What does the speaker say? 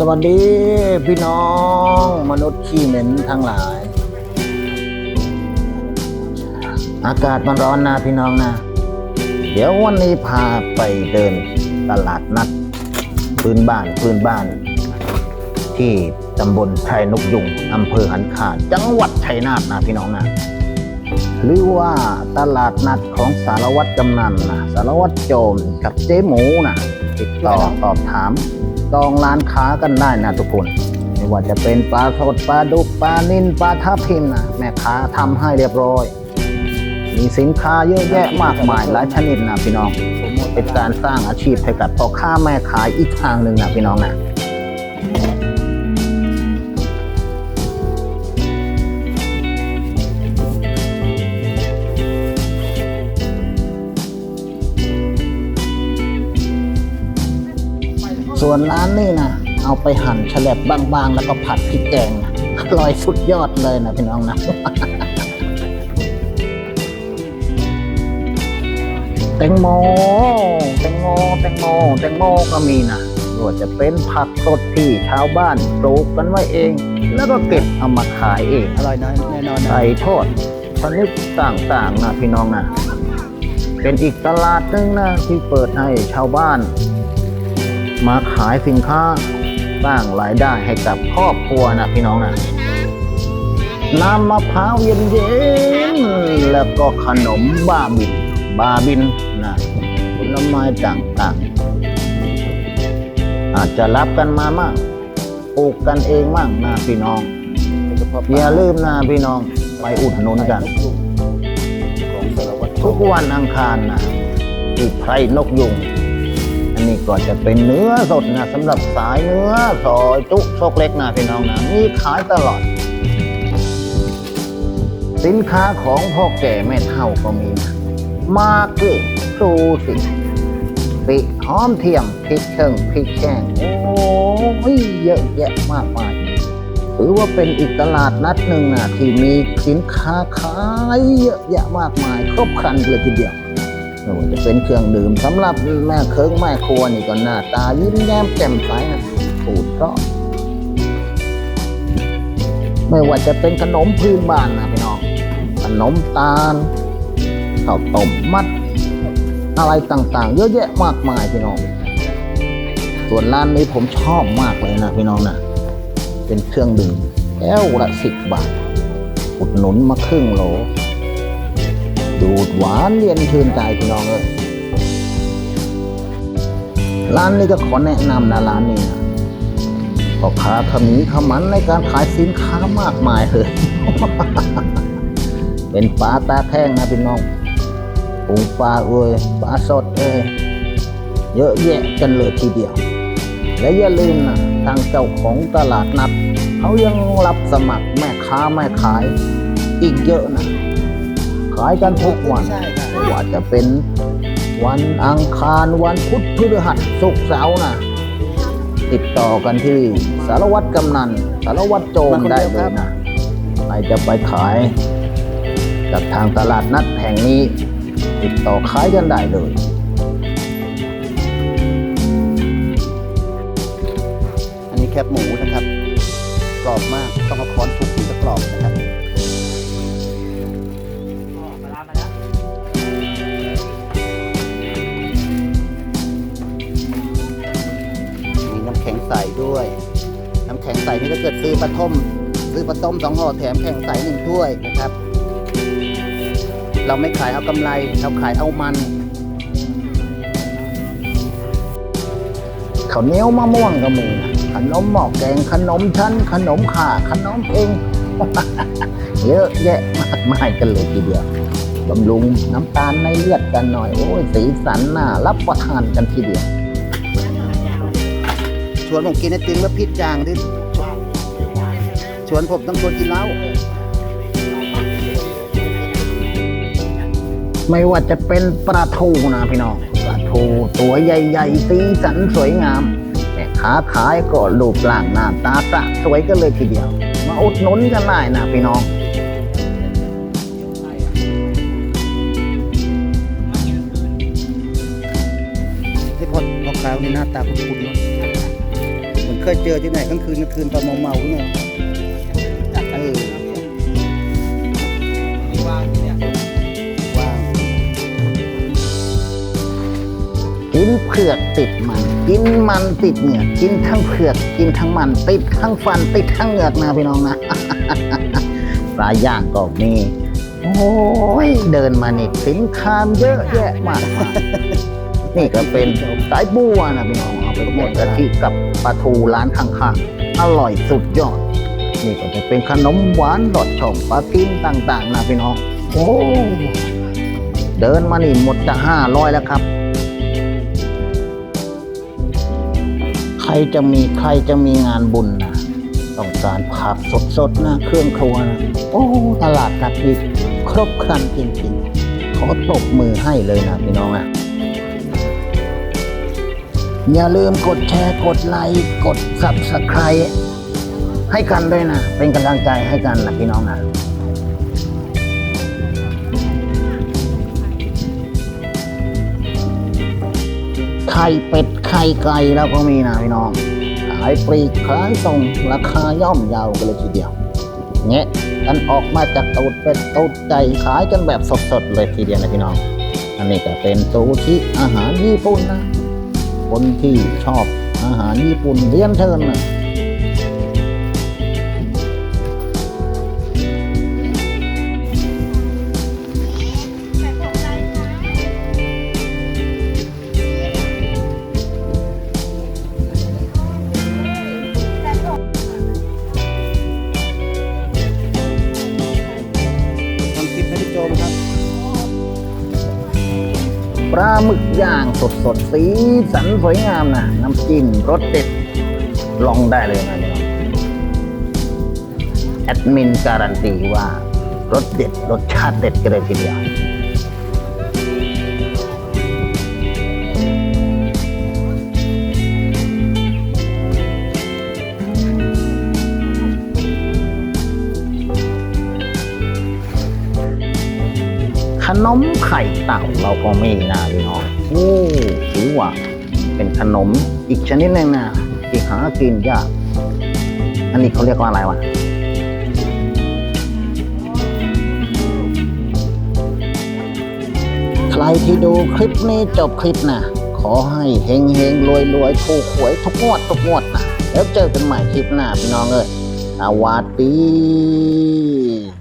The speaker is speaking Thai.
สวัสดีพี่น้องมนุษย์ขี้เหม็นทั้งหลาย อากาศมันร้อนนะพี่น้องนะ เดี๋ยววันนี้พาไปเดินตลาดนัดพื้นบ้านพื้นบ้าน ที่ตำบลชัยนกยุงอำเภอหันขาจังหวัดชัยนาทนะพี่น้องนะ หรือว่าตลาดนัดของสารวัตรกำนันนะสารวัตรโจมกับเจ๊หมูนะติดต่อสอบถามจองร้านค้ากันได้นะทุกคนไม่ว่าจะเป็นปลาสดปลาดุกปลานิ่นปลาทับทิมนะแม่ค้าทำให้เรียบร้อย มีสินค้าเยอะแยะมากมายหลายชนิดนะพี่น้องเป็นการสร้างอาชีพให้กับพ่อค้าแม่ขายอีกทางหนึ่งนะพี่น้องนะ ส่วนร้านนี่นะเอาไปหั่นแฉลบบางๆ แล้วก็ผัดพริกแกงนะอร่อยสุดยอดเลยนะพี่น้องนะ แตงโม แตงโม แตงโม แตงโมก็มีนะไม่ว่าจะเป็นผักสดที่ชาวบ้านปลูกกันไว้เอง แล้วก็เก็บเอามาขายเอง อร่อยนะแน่นอนนะไก่ทอดชนิดต่างๆนะพี่น้องนะเป็นอีกตลาดหนึงนะที่เปิดให้ชาวบ้าน มาขายสินค้าสร้างรายได้ให้กับครอบครัวนะพี่น้องนะน้ำมะพร้าวเย็นๆแล้วก็ขนมบาบินบาบินนะผลไม้ต่างๆ อาจจะรับกันมามากปลูกกันเองมากนะพี่น้องอย่าลืมนะพี่น้องไปอุดหนุนกัน ทุกวันอังคารนะที่ไพรนกยุง อันนี้ก็จะเป็นเนื้อสดนะสำหรับสายเนื้อซอยจุโชคเล็กนะพี่น้องนะมีขายตลอด สินค้าของพ่อแก่แม่เฒ่าก็มีนะมาเกือซูสิปิหอมเทียมพริกเชิงพริกแช่งโอ้ยเยอะแยะมากมายถือว่าเป็นอีกตลาดนัดหนึ่งนะที่มีสินค้าขายเยอะแยะมากมาย ครบครันเลยทีเดียว ไม่ว่าจะเป็นเครื่องดื่มสำหรับแม่เคิงแม่ครัวนี่ก็หน้าตายิ้มแย้มแจ่มใสนะสูตรก็ไม่ว่าจะเป็นขนมพื้นบ้านนะพี่น้องขนมตาลข้าวต้มมัด อะไรต่างๆ เยอะแยะมากมายพี่น้อง ส่วนร้านนี้ผมชอบมากเลยนะพี่น้องนะเป็นเครื่องดื่มแก้วละสิบบาทอุดหนุนมาครึ่งโหล ดูดหวานเย็นชื่นใจพี่น้องเลยร้านนี้ก็ขอแนะนำนะร้านนี้นะพ่อค้าขมีขมันในการขายสินค้ามากมายเลย เป็นปลาตาแท่งนะพี่น้องปูปลาเอ้ยปลาสดเอ้ยเยอะแยะกันเลยทีเดียว และอย่าลืมนะทางเจ้าของตลาดนัดเขายังรับสมัครแม่ค้าแม่ขายอีกเยอะนะ ขายกันทุกวันใช่ค่ะไม่ว่าจะเป็นวันอังคารวันพุธพฤหัสศุกร์เสาร์นะติดต่อกันที่สารวัตรกำนันสารวัตรโจมได้เลยนะใครจะไปขายกับทางตลาดนัดแห่งนี้ ติดต่อขายกันได้เลยอันนี้แคบหมูนะครับกรอบมากต้องเอาค้อนทุบถึงจะกรอบนะครับ ใสด้วย น้ำแข็งใสนี่ถ้าเกิดซื้อปลาต้มซื้อปลาต้มสองห่อแถมแข็งใสหนึ่งถ้วยนะครับ เราไม่ขายเอากำไรเราขายเอามันข้าวเหนียวมะม่วงก็มีขนมหม้อแกงขนมชั้น ขนมข่าขนมเองเยอะแยะมากมายกันเลยทีเดียวบำรุงน้ำตาลในเลือดกันหน่อย โอ้ยสีสันน่ารับประทานกันทีเดียว ชวนผมกินไอติมแล้วพิษจางที่ชวนผมต้องชวนกินเหล้าไม่ว่าจะเป็นปลาทูนะพี่น้องปลาทูตัวใหญ่ๆสีสันสวยงามแต่ขาขายก็รูปร่างหน้าตาสะสวยกันเลยทีเดียว มาอุดหนุนกันได้นะพี่น้องที่พอพอคราวนี้หน้าตาคุ้นๆเนอะ เหมือนเคยเจอที่ไหนกลางคืนกลางคืนตอนเมาเนี่ยจัดกันเลยมีวางที่เนี่ยว่างกินเผือกติดมัน กินมันติดเหงือกกินทั้งเผือกกินทั้งมันติดทั้งฟันติดทั้งเหงือกนะพี่น้องนะปลาย่างก็มีโอ้ยเดินมานี่สินค้ามเยอะแยะมาก นี่ก็เป็นสายบัวนะพี่น้องเอาไปแกงกะทิกับปลาทูร้านข้างๆ อร่อยสุดยอด นี่ก็จะเป็นขนมหวานหลอดช่องปลากินต่างๆนะพี่น้อง โอ้เดินมานี่หมดจะห้าร้อยแล้วครับ ใครจะมีใครจะมีงานบุญนะต้องการผักสดๆนะเครื่องครัวนะโอ้ตลาดนัดนี้ครบครันจริงๆขอตบมือให้เลยนะพี่น้องอะ อย่าลืมกดแชร์ กดไลค์ กด subscribe ให้กันด้วยนะ เป็นกำลังใจให้กันนะพี่น้องนะไข่เป็ดไข่ไก่แล้วก็มีนะพี่น้อง ขายปลีกขายส่งราคาย่อมเยาวกันเลยทีเดียวเงี้ยกันออกมาจากตูดเป็ดตูดไก่ขายกันแบบสดๆเลยทีเดียวนะพี่น้อง อันนี้ก็เป็นซูชิอาหารญี่ปุ่นนะ คนที่ชอบอาหารญี่ปุ่นเรียนเชิญนะ ย่างสดๆสีสันสวยงามนะน้ำจิ้มรสเด็ดลองได้เลยนะพี่น้องแอดมินการันตีว่ารสเด็ดรสชาติเด็ดกันเลยทีเดียวขนมไข่เต่าเราก็มีนะพี่น้อง เป็นขนมอีกชนิดหนึ่งนะที่หากินยาก อันนี้เขาเรียกว่าอะไรวะใครที่ดูคลิปนี้จบคลิปนะขอให้เฮงเฮงรวยรวยถูกหวยทุกงวดทุกงวดนะแล้วเจอกันใหม่คลิปหน้าพี่น้องเอ้ยสวัสดี